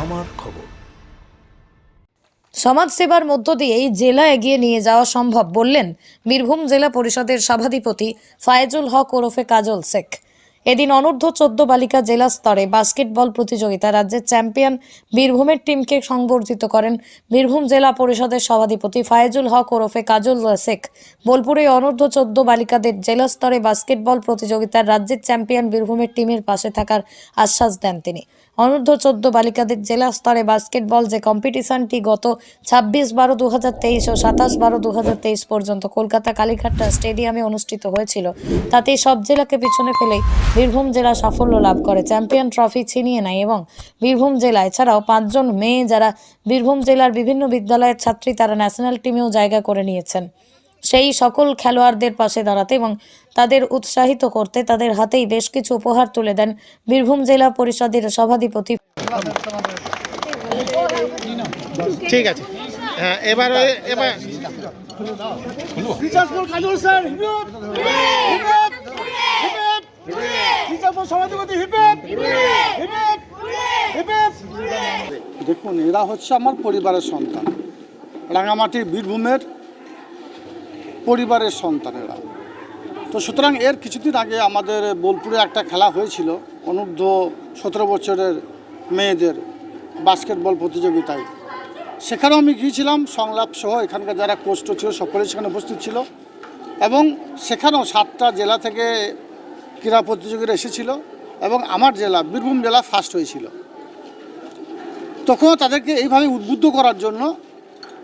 আমার খবর। সমাজসেবার মধ্য দিয়েই জেলা এগিয়ে নিয়ে যাওয়া সম্ভব বললেন বীরভূম জেলা পরিষদের সভাধিপতি ফায়েজুল হক ওরফে কাজল শেখ। এদিন অনূর্ধ্ব চোদ্দ বালিকা জেলা স্তরে বাস্কেটবল প্রতিযোগিতা রাজ্যের চ্যাম্পিয়ন বীরভূমের টিমকে সংবর্ধিত করেন বীরভূম জেলা পরিষদের সভাধিপতি ফায়েজুল হক ওরফে কাজল শেখ। বোলপুরে অনূর্ধ্ব চোদ্দ বালিকাদের জেলা স্তরে বাস্কেটবল প্রতিযোগিতার রাজ্যের চ্যাম্পিয়ন বীরভূমের টিমের পাশে থাকার আশ্বাস দেন তিনি। অনূর্ধ্ব চোদ্দ বালিকাদের জেলা স্তরে বাস্কেটবল যে কম্পিটিশনটি গত ছাব্বিশ বারো দু হাজার তেইশ ও সাতাশ বারো দু হাজার তেইশ পর্যন্ত কলকাতা কালীঘাট্টা স্টেডিয়ামে অনুষ্ঠিত হয়েছিল তাতে সব জেলাকে পিছনে ফেলেই বীরভূম জেলা সাফল্য লাভ করে। চ্যাম্পিয়ন ট্রফি ছিনিয়ে নেয় এবং বীরভূম জেলা, এছাড়াও পাঁচজন মেয়ে যারা বীরভূম জেলার বিভিন্ন বিদ্যালয়ের ছাত্রী তারা ন্যাশনাল টিমেও জায়গা করে নিয়েছেন। সেই সকল খেলোয়াড়দের পাশে দাঁড়াতে এবং তাদের উৎসাহিত করতে তাদের হাতেই বেশ কিছু উপহার তুলে দেন বীরভূম জেলা পরিষদের সভাধিপতি। ঠিক আছে। হ্যাঁ এবার দেখুন এরা হচ্ছে আমার পরিবারের সন্তান। রাঙামাটি বীরভূমের পরিবারের সন্তানেরা। তো সুতরাং এর কিছুদিন আগে আমাদের বোলপুরে একটা খেলা হয়েছিল, অনূর্ধ্ব সতেরো বছরের মেয়েদের বাস্কেটবল প্রতিযোগিতায়। সেখানেও আমি গিয়েছিলাম, সংলাপ সহ এখানকার যারা কোস্ট ছিল সকলে সেখানে উপস্থিত ছিল এবং সেখানেও সাতটা জেলা থেকে ক্রীড়া প্রতিযোগীরা এসেছিল এবং আমার জেলা, বীরভূম জেলা ফার্স্ট হয়েছিল। তখনও তাদেরকে এইভাবে উদ্বুদ্ধ করার জন্য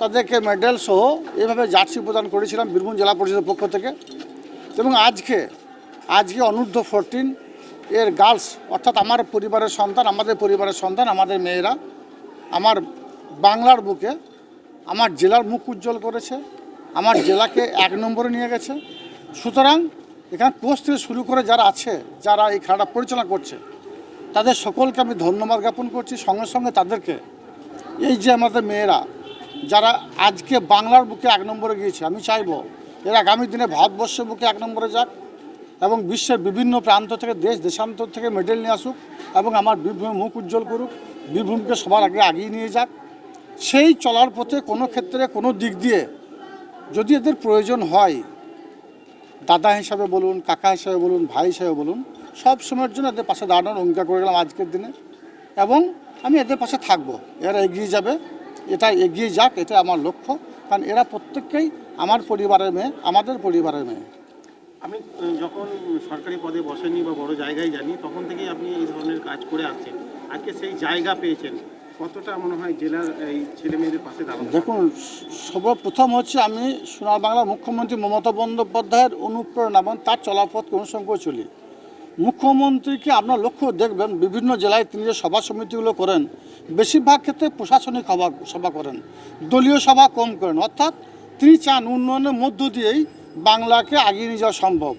তাদেরকে মেডেল সহ এইভাবে জার্সি প্রদান করেছিলাম বীরভূম জেলা পরিষদের পক্ষ থেকে। এবং আজকে আজকে অনূর্ধ্ব ফোরটিন এর গার্লস অর্থাৎ আমার পরিবারের সন্তান, আমাদের পরিবারের সন্তান, আমাদের মেয়েরা আমার বাংলার বুকে আমার জেলার মুখ উজ্জ্বল করেছে, আমার জেলাকে এক নম্বরে নিয়ে গেছে। সুতরাং এখানে কোচ থেকে শুরু করে যারা আছে, যারা এই খেলাটা পরিচালনা করছে, তাদের সকলকে আমি ধন্যবাদ জ্ঞাপন করছি। সঙ্গে সঙ্গে তাদেরকে, এই যে আমাদের মেয়েরা যারা আজকে বাংলার বুকে এক নম্বরে গিয়েছে, আমি চাইব এর আগামী দিনে ভারতবর্ষের বুকে এক নম্বরে যাক এবং বিশ্বের বিভিন্ন প্রান্ত থেকে দেশ, দেশান্তর থেকে মেডেল নিয়ে আসুক এবং আমার বীরভূমে মুখ উজ্জ্বল করুক বীরভূমকে সবার আগে আগিয়ে নিয়ে যাক। সেই চলার পথে কোনো ক্ষেত্রে কোনো দিক দিয়ে যদি এদের প্রয়োজন হয়, দাদা হিসাবে বলুন, কাকা হিসাবে বলুন, ভাই হিসাবে বলুন, সব সময়ের জন্য এদের পাশে দাঁড়ানোর অঙ্গীকার করে গেলাম আজকের দিনে এবং আমি এদের পাশে থাকব। এরা এগিয়ে যাবে। এটা এগিয়ে যাক এটা আমার লক্ষ্য। কারণ এরা প্রত্যেককেই আমার পরিবারের মেয়ে আমাদের পরিবারের মেয়ে। আপনি উম, যখন সরকারি পদে বসেননি বা বড় জায়গায় যাননি তখন থেকেই আপনি এই ধরনের কাজ করে আসছেন। আজকে সেই জায়গা পেয়েছেন। কতটা মনে হয় জেলার এই ছেলে মেয়েদের পাশে দাঁড়ানো দেখুন সর্বপ্রথম হচ্ছে আমি সোনার বাংলার মুখ্যমন্ত্রী মমতা বন্দ্যোপাধ্যায়ের অনুপ্রেরণা এবং তার চলাপথকে অনুসরণ করে চলি। মুখ্যমন্ত্রীকে আপনার লক্ষ্য দেখবেন, বিভিন্ন জেলায় তিনি যে সভা সমিতিগুলো করেন, বেশিরভাগ ক্ষেত্রে প্রশাসনিক সভা সভা করেন, দলীয় সভা কম করেন। অর্থাৎ তিনি চান উন্নয়নের মধ্য দিয়েই বাংলাকে আগিয়ে নিয়ে যাওয়া সম্ভব।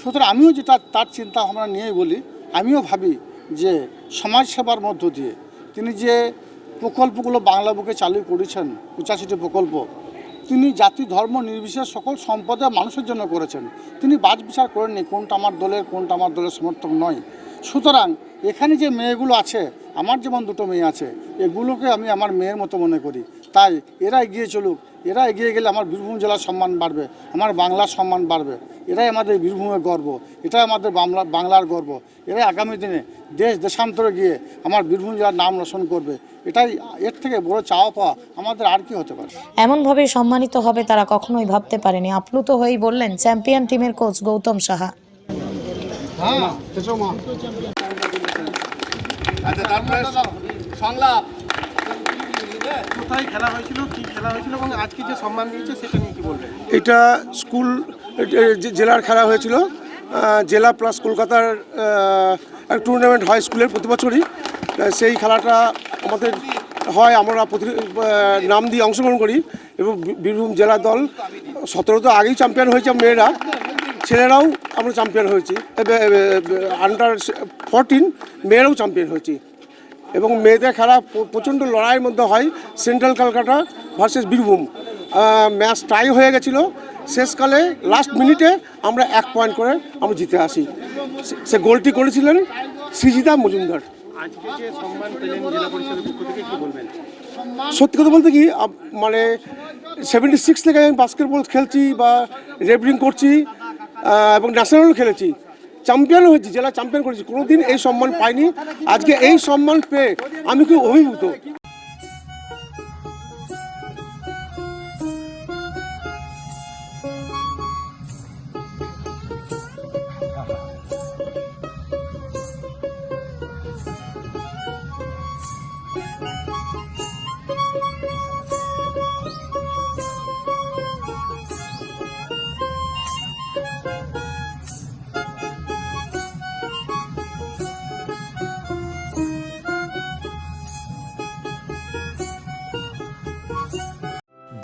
সুতরাং আমিও যেটা, তার চিন্তা ভাবনা নিয়েই বলি, আমিও ভাবি যে সমাজ সেবার মধ্য দিয়ে তিনি যে প্রকল্পগুলো বাংলা বুকে চালু করেছেন, পঁচাশিটি প্রকল্প তিনি জাতি, ধর্ম, নির্বিশেষ সকল সম্প্রদায়ের মানুষের জন্য করেছেন। তিনি বাজ বিচার করেননি, কোনটা আমার দলের, কোনটা আমার দলের সমর্থক নয়। সুতরাং এখানে যে মেয়েগুলো আছে, আমার যেমন দুটো মেয়ে আছে, এগুলোকে আমি আমার মেয়ের মতো মনে করি। তাই এরা এগিয়ে চলুক এরা এগিয়ে গেলে আমার বীরভূম জেলার সম্মান বাড়বে আমার বাংলার সম্মান বাড়বে। এরাই আমাদের বীরভূমের গর্ব এটাই আমাদের বাংলা বাংলার গর্ব। এরাই আগামী দিনে দেশ দেশান্তরে গিয়ে আমার বীরভূম জেলার নাম রোশন করবে। এটাই এর থেকে বড় চাওয়া পাওয়া আমাদের আর কি হতে পারে। এমনভাবে সম্মানিত হবে তারা কখনোই ভাবতে পারেনি। আপ্লুত হয়েই বললেন চ্যাম্পিয়ন টিমের কোচ গৌতম সাহা। কোথায় খেলা হয়েছিল, কি খেলা হয়েছিল এবং আজকে যে সম্মান দিয়েছে সেটা নিয়ে কি বলবেন? এটা স্কুল জেলার খেলা হয়েছিল। জেলা প্লাস কলকাতার এক টুর্নামেন্ট হয় স্কুলের প্রতি বছরই। সেই খেলাটা আমাদের হয়, আমরা প্রতি নাম দিয়ে অংশগ্রহণ করি এবং বীরভূম জেলা দল সতেরো তো আগেই চ্যাম্পিয়ন হয়েছে মেয়েরা। ছেলেরাও আমরা চ্যাম্পিয়ন হয়েছি। আন্ডার ফোরটিন মেয়েরাও চ্যাম্পিয়ন হয়েছি। এবং মেয়েদের খেলা প্রচণ্ড লড়াইয়ের মধ্যে হয়। Central Kolkata versus Birbhum. Match tie হয়ে গেছিল। শেষকালে লাস্ট মিনিটে আমরা এক পয়েন্ট করে আমরা জিতে আসি। সে- গোলটি করেছিলেন সৃজিতা মজুমদার। সত্যি কথা বলতে কি মানে সেভেন্টি সিক্স থেকে আমি বাস্কেটবল খেলছি বা রেবলিং করছি এবং ন্যাশনালও খেলেছি। চ্যাম্পিয়নও হয়েছি, জেলা চ্যাম্পিয়ন করেছি, কোনোদিন এই সম্মান পাইনি। আজকে এই সম্মান পেয়ে আমি খুব অভিভূত।